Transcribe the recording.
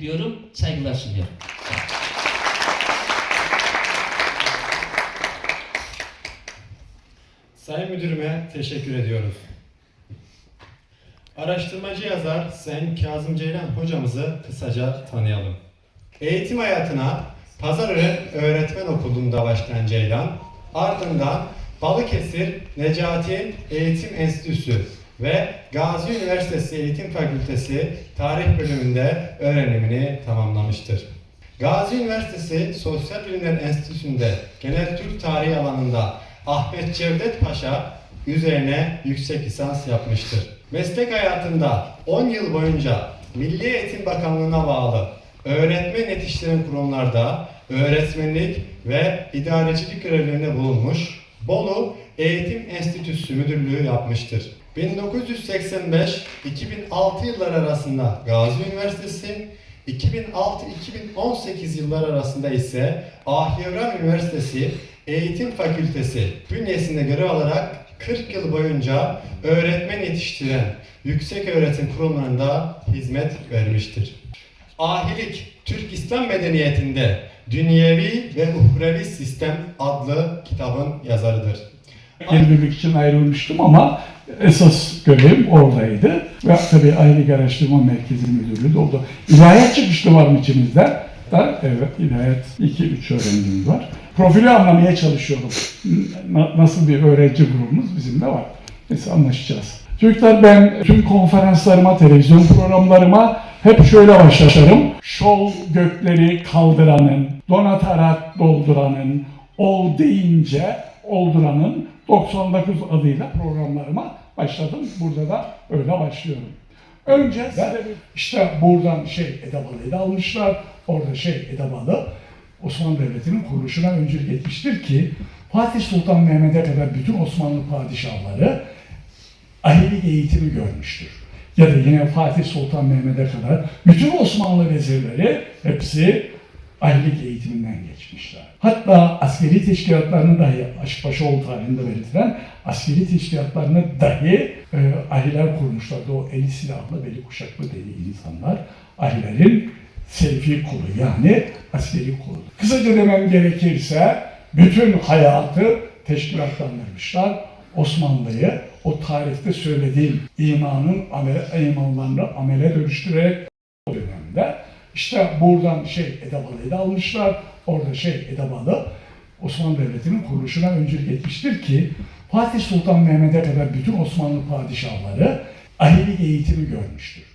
ediyorum, saygılar sunuyorum. Sayın Müdürüme teşekkür ediyoruz. Araştırmacı yazar Sayın Kazım Ceylan hocamızı kısaca tanıyalım. Eğitim hayatına Pazarören Öğretmen Okulu'nda başlayan Ceylan, ardından Balıkesir Necati Eğitim Enstitüsü ve Gazi Üniversitesi Eğitim Fakültesi Tarih Bölümünde öğrenimini tamamlamıştır. Gazi Üniversitesi Sosyal Bilimler Enstitüsü'nde Genel Türk Tarihi alanında Ahmet Cevdet Paşa üzerine yüksek lisans yapmıştır. Meslek hayatında 10 yıl boyunca Milli Eğitim Bakanlığı'na bağlı öğretmen yetiştiren kurumlarda öğretmenlik ve idarecilik görevlerinde bulunmuş, Bolu Eğitim Enstitüsü Müdürlüğü yapmıştır. 1985-2006 yılları arasında Gazi Üniversitesi, 2006-2018 yılları arasında ise Ahyevran Üniversitesi Eğitim Fakültesi bünyesinde görev alarak 40 yıl boyunca öğretmen yetiştiren yüksek öğretim kurumlarında hizmet vermiştir. Ahilik, Türk İslam Medeniyeti'nde Dünyevi ve Uhrevi Sistem adlı kitabın yazarıdır. Evlilik için ayrılmıştım ama esas görevim oradaydı. Ve tabii Aylık Araştırma Merkezi Müdürlüğü de oldu. İlahiyat çıkışlı var mı içimizde? Da, evet, ilahiyat 2-3 öğrencimiz var. Profili anlamaya çalışıyorum. Na- nasıl bir öğrenci grubumuz bizim de var. Neyse anlaşacağız. Çocuklar ben tüm konferanslarıma, televizyon programlarıma hep şöyle başlarım. Şol gökleri kaldıranın, donatarak dolduranın, ol deyince olduranın 99 adıyla programlarıma başladım. Burada da öyle başlıyorum. Önce işte buradan şey Edebalı'yı da almışlar. Orada şey Edebalı Osmanlı Devleti'nin kuruluşuna öncülük etmiştir ki Fatih Sultan Mehmet'e kadar bütün Osmanlı padişahları ahilik eğitimi görmüştür. Ya da yine Fatih Sultan Mehmet'e kadar bütün Osmanlı vezirleri hepsi ahilik eğitiminden geçmişler. Hatta askeri teşkilatlarını dahi Aşkbaşoğlu tarihinde belirtilen askeri teşkilatlarını dahi e, ahiler kurmuşlardı. O eli silahlı, beli kuşaklı deli insanlar ahilerin selfi kolu yani askeri kolu. Kısaca demem gerekirse bütün hayatı teşkilatlandırmışlar. Osmanlı'yı o tarihte söylediğim imanın amele, imanlarını amele dönüştürerek işte buradan şey Edebalı'yı da almışlar. Orada şey Edebalı Osmanlı Devleti'nin kuruluşuna öncülük etmiştir ki Fatih Sultan Mehmet'e kadar bütün Osmanlı padişahları ahilik eğitimi görmüştür.